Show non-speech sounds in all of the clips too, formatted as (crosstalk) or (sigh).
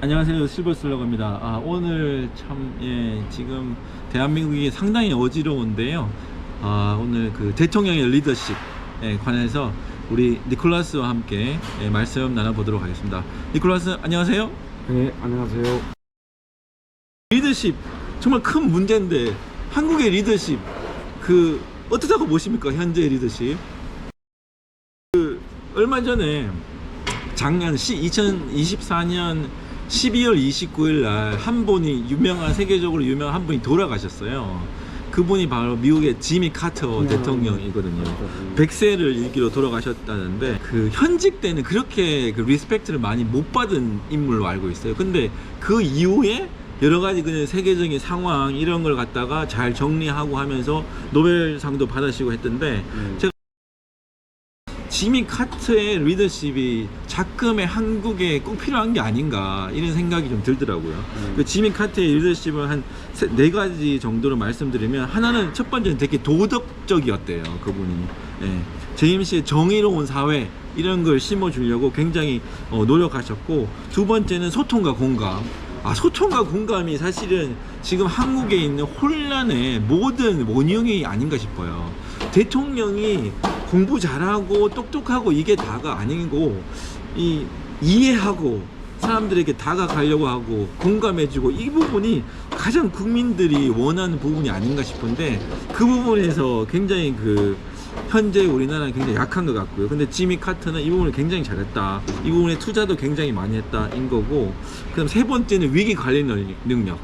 안녕하세요. 실버슬러거입니다. 아, 오늘 참 예, 지금 대한민국이 상당히 어지러운데요. 아, 오늘 그 대통령의 리더십에 관해서 우리 니콜라스와 함께 예, 말씀 나눠보도록 하겠습니다. 니콜라스 안녕하세요. 네, 안녕하세요. 리더십 정말 큰 문제인데 한국의 리더십 그 어떻다고 보십니까? 현재의 리더십? 그 얼마 전에 작년 시, 2024년 12월 29일 날 한 분이 유명한 세계적으로 유명한 한 분이 돌아가셨어요 그분이 바로 미국의 지미 카터 음. 대통령이거든요 100세를 일기로 돌아가셨다는데 그 현직 때는 그렇게 그 리스펙트를 많이 못 받은 인물로 알고 있어요. 근데 그 이후에 여러 가지 그냥 세계적인 상황 이런 걸 갖다가 잘 정리하고 하면서 노벨상도 받으시고 했던데 음. 제가 지미 카트의 리더십이 작금의 한국에 꼭 필요한 게 아닌가 이런 생각이 좀 들더라고요. 음. 그 지미 카트의 리더십을 한 네 가지 정도로 말씀드리면 하나는 첫 번째는 되게 도덕적이었대요. 그분이. 예. 제임스의 정의로운 사회 이런 걸 심어주려고 굉장히 어, 노력하셨고 두 번째는 소통과 공감. 아 소통과 공감이 사실은 지금 한국에 있는 혼란의 모든 원흉이 아닌가 싶어요. 대통령이 공부 잘하고 똑똑하고 이게 다가 아니고 이 이해하고 사람들에게 다가가려고 하고 공감해주고 이 부분이 가장 국민들이 원하는 부분이 아닌가 싶은데 그 부분에서 굉장히 그 현재 우리나라는 굉장히 약한 것 같고요. 근데 지미 카트는 이 부분을 굉장히 잘했다. 이 부분에 투자도 굉장히 많이 했다인 거고. 그다음 세 번째는 위기 관리 능- 능력.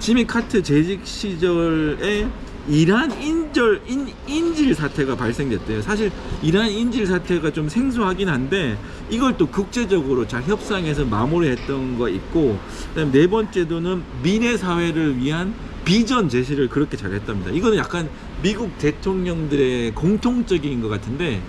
지미 카트 재직 시절에 이란 인절 인, 인질 사태가 발생됐대요. 사실 이란 인질 사태가 좀 생소하긴 한데 이걸 또 국제적으로 잘 협상해서 마무리했던 거 있고 그다음 네 번째로는 미래 사회를 위한 비전 제시를 그렇게 잘했답니다. 이거는 약간 미국 대통령들의 공통적인 것 같은데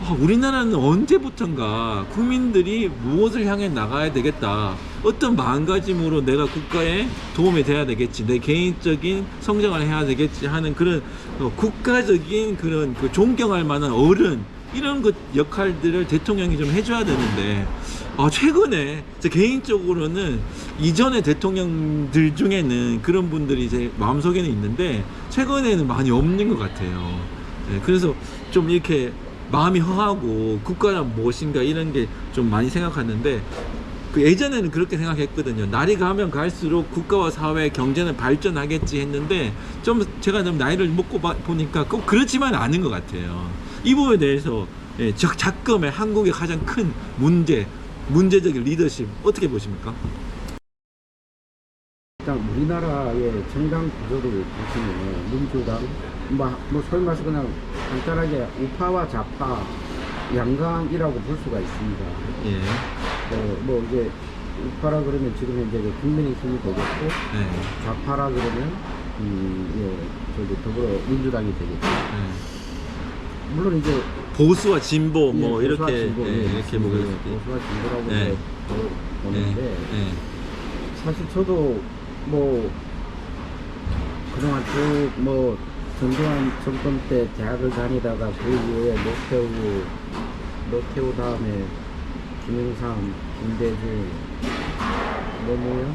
아, 우리나라는 언제부턴가 국민들이 무엇을 향해 나가야 되겠다. 어떤 마음가짐으로 내가 국가에 도움이 돼야 되겠지. 내 개인적인 성장을 해야 되겠지 하는 그런 어, 국가적인 그런 그 존경할 만한 어른 이런 것 역할들을 대통령이 좀 해줘야 되는데 아, 최근에 제 개인적으로는 이전의 대통령들 중에는 그런 분들이 제 마음속에는 있는데 최근에는 많이 없는 것 같아요. 네, 그래서 좀 이렇게 마음이 허하고 국가란 무엇인가 이런 게 좀 많이 생각하는데 그 예전에는 그렇게 생각했거든요. 날이 가면 갈수록 국가와 사회 경제는 발전하겠지 했는데 좀 제가 좀 나이를 먹고 봐- 보니까 꼭 그렇지만 않은 것 같아요. 이 부분에 대해서 예, 적- 작금의 한국의 가장 큰 문제, 문제적인 리더십 어떻게 보십니까? 일단 우리나라의 정당 구조를 보시면 민주당, 뭐, 뭐 소위 말해서 그냥 간단하게 우파와 좌파 양강이라고 볼 수가 있습니다. 예, 어, 뭐 이제 우파라 그러면 지금 현재 그 국민의힘이 되겠고 예, 좌파라 그러면 음, 예, 저기 더불어민주당이 되겠죠. 예. 물론 이제 보수와 진보 뭐 예, 보수와 이렇게 진보, 예, 예, 이렇게 보고 때. 보수와 진보라고 예. 이제 보- 예, 보는데 예, 사실 저도 뭐 그동안 쭉뭐 전두환 정권 때 대학을 다니다가 그 이후에 노태우 노태우 다음에 김영삼, 김대중 뭐뭐요?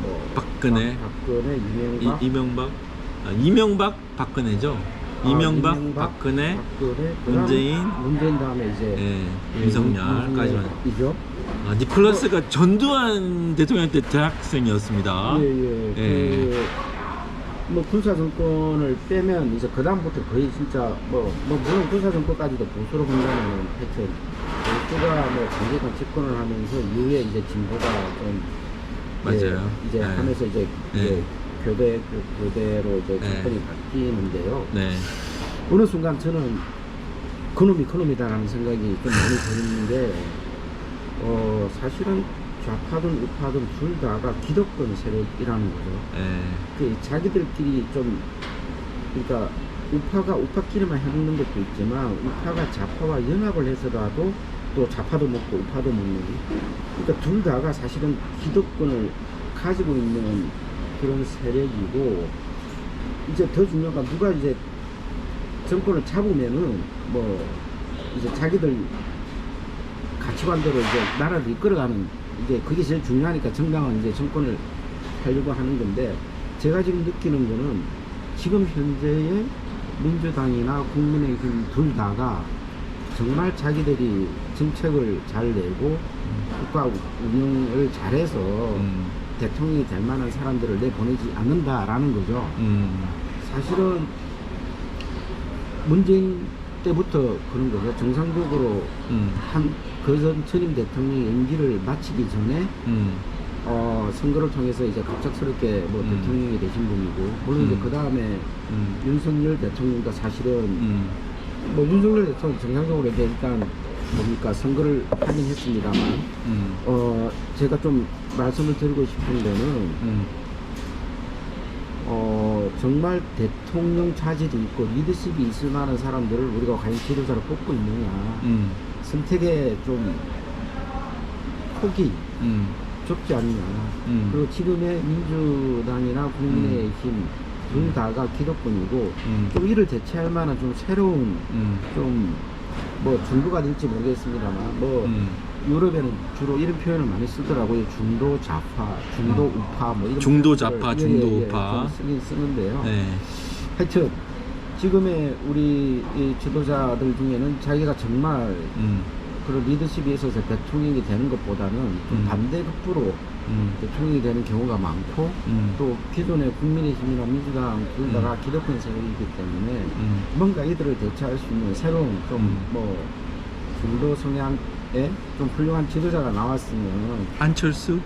뭐 박근혜. 박, 박근혜, 이, 이명박, 이 명박, 아, 이명박, 박근혜죠. 아, 이명박, 이명박, 박근혜, 박근혜, 문재인, 문재인 다음에 이제 예, 윤석열까지만. 이죠. 아, 니콜라스가 전두환 대통령 때 대학생이었습니다. 예, 예. 아? 예. 그, 뭐 군사 정권을 빼면 이제 그 다음부터 거의 진짜 뭐, 뭐 물론 군사 정권까지도 보수로 본다면 하여튼 보수가 뭐 강력한 집권을 하면서 이후에 이제 진보가 좀 맞아요. 예, 이제 예. 하면서 이제 예. 이제 교대 그 교대로 이제 예. 정권이 바뀌는데요. 네, 어느 순간 저는 그놈이 그놈이다라는 생각이 좀 많이 드는데 어 사실은 좌파든 우파든 둘 다가 기득권 세력이라는 거죠. 예, 그 자기들끼리 좀 그러니까 우파가 우파끼리만 해먹는 것도 있지만 우파가 좌파와 연합을 해서라도 또 좌파도 먹고 우파도 먹는 그러니까 둘 다가 사실은 기득권을 가지고 있는 그런 세력이고 이제 더 중요한 건 누가 이제 정권을 잡으면은 뭐 이제 자기들 가치관대로 이제 나라를 이끌어가는 이제 그게 제일 중요하니까 정당은 이제 정권을 하려고 하는 건데 제가 지금 느끼는 거는 지금 현재의 민주당이나 국민의힘 둘 다가 정말 자기들이 정책을 잘 내고 국가 운영을 잘해서 음. 대통령이 될 만한 사람들을 내보내지 않는다라는 거죠. 음. 사실은 문재인 때부터 그런 거죠. 정상적으로 음. 한 그 전 전임 대통령의 임기를 마치기 전에 음. 어, 선거를 통해서 이제 갑작스럽게 뭐 음. 대통령이 되신 분이고 물론 이제 음. 그 다음에 음. 윤석열 대통령도 사실은 음. 뭐 윤석열 대통령 정상적으로 이제 일단 뭡니까 선거를 하긴 했습니다만 음. 어 제가 좀 말씀을 드리고 싶은 거는 음. 어 정말 대통령 자질이 있고 리더십이 있을 만한 사람들을 우리가 과연 지도자로 뽑고 있느냐 음. 선택에 좀 폭이 음. 좁지 않냐 음. 그리고 지금의 민주당이나 국민의힘 둘 다가 기득권이고 음. 좀 이를 대체할 만한 좀 새로운 음. 좀 뭐 중도가 될지 모르겠습니다만 뭐 음. 유럽에는 주로 이런 표현을 많이 쓰더라고요 중도 좌파 중도 음. 우파 뭐 이런 중도 좌파, 예, 중도 예, 예, 우파. 좀 쓰긴 쓰는데요 네. 하여튼 지금의 우리 이 지도자들 중에는 자기가 정말 음. 그런 리더십이 있어서 대통령이 되는 것보다는 좀 음. 반대급부로 음. 대통령이 되는 경우가 많고 음. 또 기존의 국민의힘이나 민주당 둘 다가 기득권 세력이기 때문에 음. 뭔가 이들을 대체할 수 있는 새로운 음. 좀뭐 중도 성향의 좀 훌륭한 지도자가 나왔으면 안철수?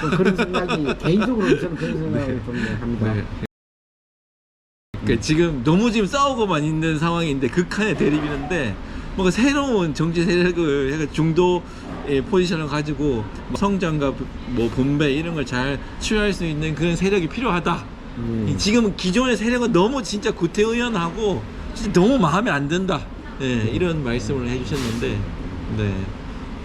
좀 그런 생각이 (laughs) 개인적으로 저는 그런 생각을 네. 좀 합니다. 네. 그러니까 지금 너무 지금 싸우고만 있는 상황인데 극한의 대립이는데 뭔가 새로운 정치 세력을 중도의 포지션을 가지고 뭐 성장과 뭐 분배 이런 걸잘 취할 수 있는 그런 세력이 필요하다. 음. 이 지금 기존의 세력은 너무 진짜 구태의연하고 진짜 너무 마음에 안 든다. 예, 이런 말씀을 해주셨는데, 네.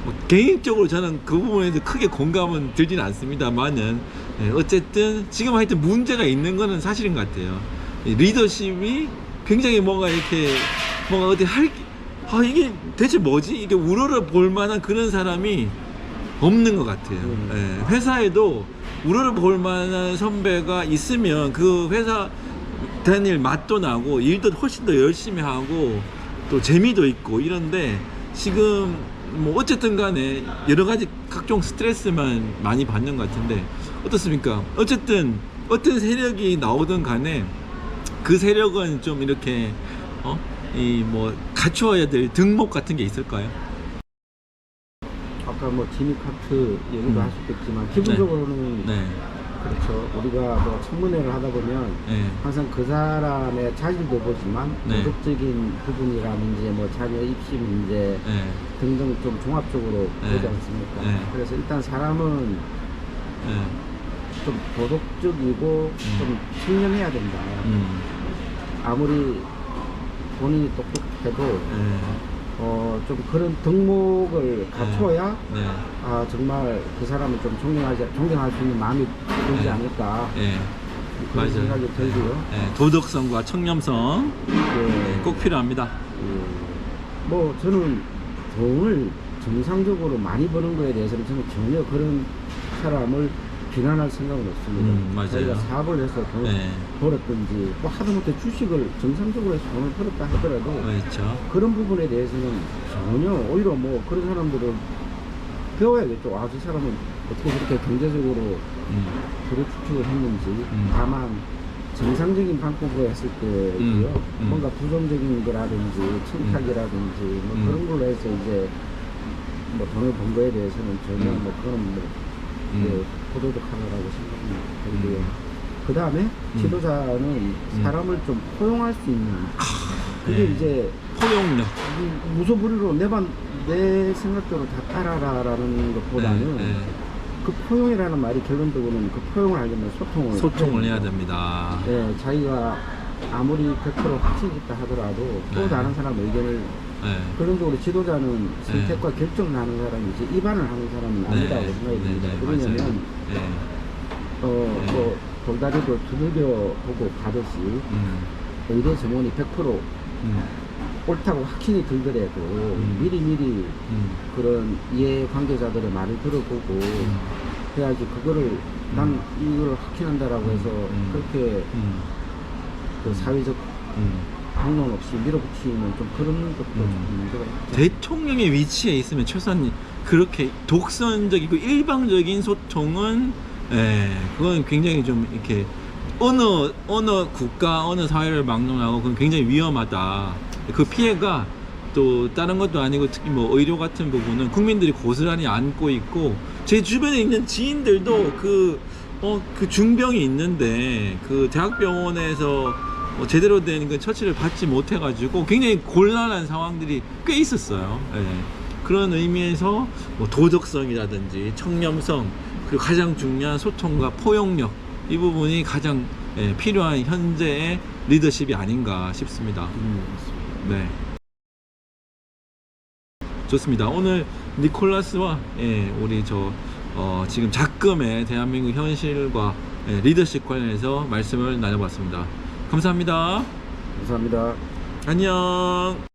뭐 개인적으로 저는 그 부분에도 크게 공감은 들지는 않습니다만은 예, 어쨌든 지금 하여튼 문제가 있는 거는 사실인 것 같아요. 이 리더십이 굉장히 뭔가 이렇게 뭔가 어디 할, 아 이게 대체 뭐지? 이게 우러러 볼 만한 그런 사람이 없는 것 같아요. 음. 예, 회사에도 우러러 볼 만한 선배가 있으면 그 회사 다닐 맛도 나고 일도 훨씬 더 열심히 하고 또 재미도 있고 이런데 지금 뭐 어쨌든 간에 여러 가지 각종 스트레스만 많이 받는 것 같은데 어떻습니까? 어쨌든 어떤 세력이 나오든 간에 그 세력은 좀 이렇게 어? 이 뭐 갖추어야 될 등목 같은 게 있을까요? 아까 뭐 지미 카트 얘기도 음. 하셨겠지만 기본적으로는 네. 그렇죠. 우리가 뭐 청문회를 하다 보면 네. 항상 그 사람의 자질도 보지만 네. 도덕적인 부분이라든지 뭐 자녀 입시 문제 네. 등등 좀 종합적으로 네. 보지 않습니까? 네. 그래서 일단 사람은 네. 좀 도덕적이고 좀 청렴해야 된다. 음. 아무리 본인이 똑똑해도 네. 어, 좀 그런 덕목을 갖춰야 네. 아 정말 그 사람을 좀 존경하지 존경할 수 있는 마음이 들지 네. 않을까 네. 그런 맞아요. 생각이 들고요. 네. 도덕성과 청렴성 예. 꼭 필요합니다. 예. 뭐 저는 돈을 정상적으로 많이 버는 거에 대해서는 저는 전혀 그런 사람을 비난할 생각은 없습니다. 음, 맞아요. 자기가 사업을 해서 돈을 네. 벌었든지 또 하다못해 주식을 정상적으로 해서 돈을 벌었다 하더라도 그렇죠. 그런 부분에 대해서는 전혀 오히려 뭐 그런 사람들은 배워야겠죠. 아, 저 사람은 어떻게 그렇게 경제적으로 음. 도로 추측을 했는지 음. 다만 정상적인 방법으로 했을 때고요. 음, 음. 뭔가 부정적인 거라든지 청탁이라든지 뭐 음. 그런 걸로 해서 이제 뭐 돈을 번 거에 대해서는 전혀 음. 뭐 그런 뭐 음. 네, 생각이 들고요. 음. 그 다음에 음. 지도자는 사람을 좀 포용할 수 있는 그게 네. 이제 포용력. 무- 무소불위로 내반 내 생각대로 다 따라라라는 것보다는 네, 네. 그 포용이라는 말이 결론적으로는 그 포용을 하려면 소통을 소통을 해야 됩니다. 예, 자기가 아무리 100% 확신이 있다 하더라도 또 네. 다른 사람 의견을 네. 결론적으로 지도자는 선택과 결정을 하는 사람이지 입안을 하는 사람은 아니라고 생각이 듭니다. 네, 왜냐면. 네. 어, 네. 뭐 돌다리도 두들겨 보고 가듯이 음. 의대 정원이 100% 음. 옳다고 확신이 들더라도 미리 미리 음. 그런 이해 관계자들의 말을 들어보고 음. 해야지 그거를 난 이걸 확신한다라고 해서 음. 그렇게 음. 그 사회적 음. 방론 없이 밀어붙이면 좀 그런 것도 음. 좀 문제가 있죠. 대통령의 위치에 있으면 최소한 그렇게 독선적이고 일방적인 소통은 예, 그건 굉장히 좀 이렇게 어느 어느 국가 어느 사회를 막론하고 그건 굉장히 위험하다. 그 피해가 또 다른 것도 아니고 특히 뭐 의료 같은 부분은 국민들이 고스란히 안고 있고 제 주변에 있는 지인들도 그 어, 그 중병이 있는데 그 대학병원에서 뭐 제대로 된 그 처치를 받지 못해가지고 굉장히 곤란한 상황들이 꽤 있었어요. 예. 그런 의미에서 뭐 도덕성이라든지 청렴성 그리고 가장 중요한 소통과 포용력 이 부분이 가장 예, 필요한 현재의 리더십이 아닌가 싶습니다. 음. 네. 좋습니다. 오늘 니콜라스와 예, 우리 저 어, 지금 작금의 대한민국 현실과 예, 리더십 관련해서 말씀을 나눠봤습니다. 감사합니다. 감사합니다. 안녕.